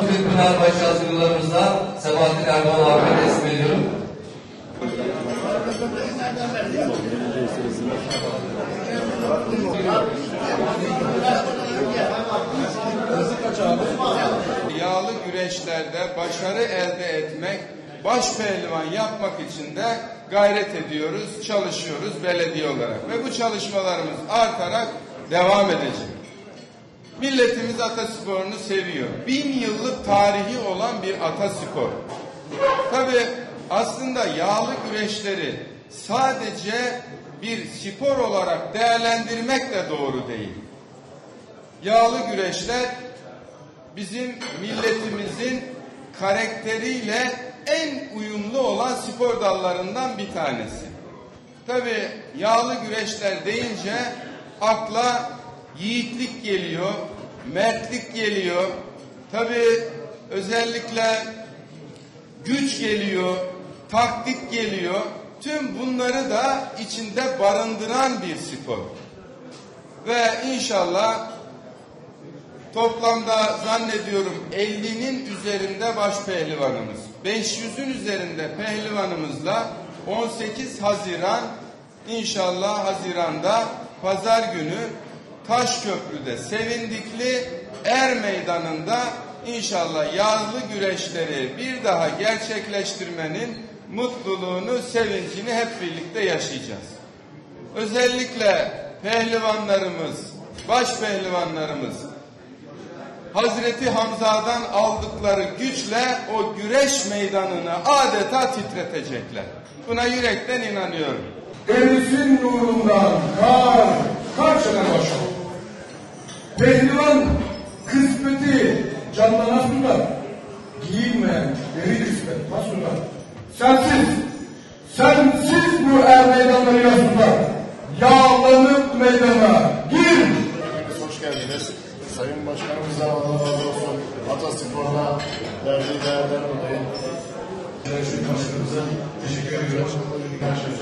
Türk Pınarbaşı hazırlılarımızda Sebahattin Erdoğan abime teslim ediyorum. Yağlı güreşlerde başarı elde etmek, baş pehlivan yapmak için de gayret ediyoruz, çalışıyoruz belediye olarak. Ve bu çalışmalarımız artarak devam edecek. Milletimiz atasporunu seviyor. Bin yıllık tarihi olan bir ataspor. Tabi aslında yağlı güreşleri sadece bir spor olarak değerlendirmek de doğru değil. Yağlı güreşler bizim milletimizin karakteriyle en uyumlu olan spor dallarından bir tanesi. Tabi yağlı güreşler deyince akla yiğitlik geliyor, mertlik geliyor. Tabi özellikle güç geliyor, taktik geliyor. Tüm bunları da içinde barındıran bir spor. Ve inşallah Toplamda zannediyorum 50'nin üzerinde baş pehlivanımız, 500'ün üzerinde pehlivanımızla 18 Haziran inşallah Haziran'da pazar günü Taşköprü'de Sevindikli Er Meydanı'nda inşallah yağlı güreşleri bir daha gerçekleştirmenin mutluluğunu, sevincini hep birlikte yaşayacağız. Özellikle pehlivanlarımız, baş pehlivanlarımız Hazreti Hamza'dan aldıkları güçle o güreş meydanını adeta titretecekler. Buna yürekten inanıyorum. Denizin nurundan kar sene başlar. Pehlivan kısmeti candan aslında giyinmeyen deri kısmet aslında. Sensiz, sensiz bu er meydanları yazdılar. Yağlanıp meydana gir. Hoş geldiniz. Sayın Başkanımıza Allah razı olsun. Ataspor'una verdiği değerler dolayı. Sayın Başkanımıza teşekkür ediyorum. Her şey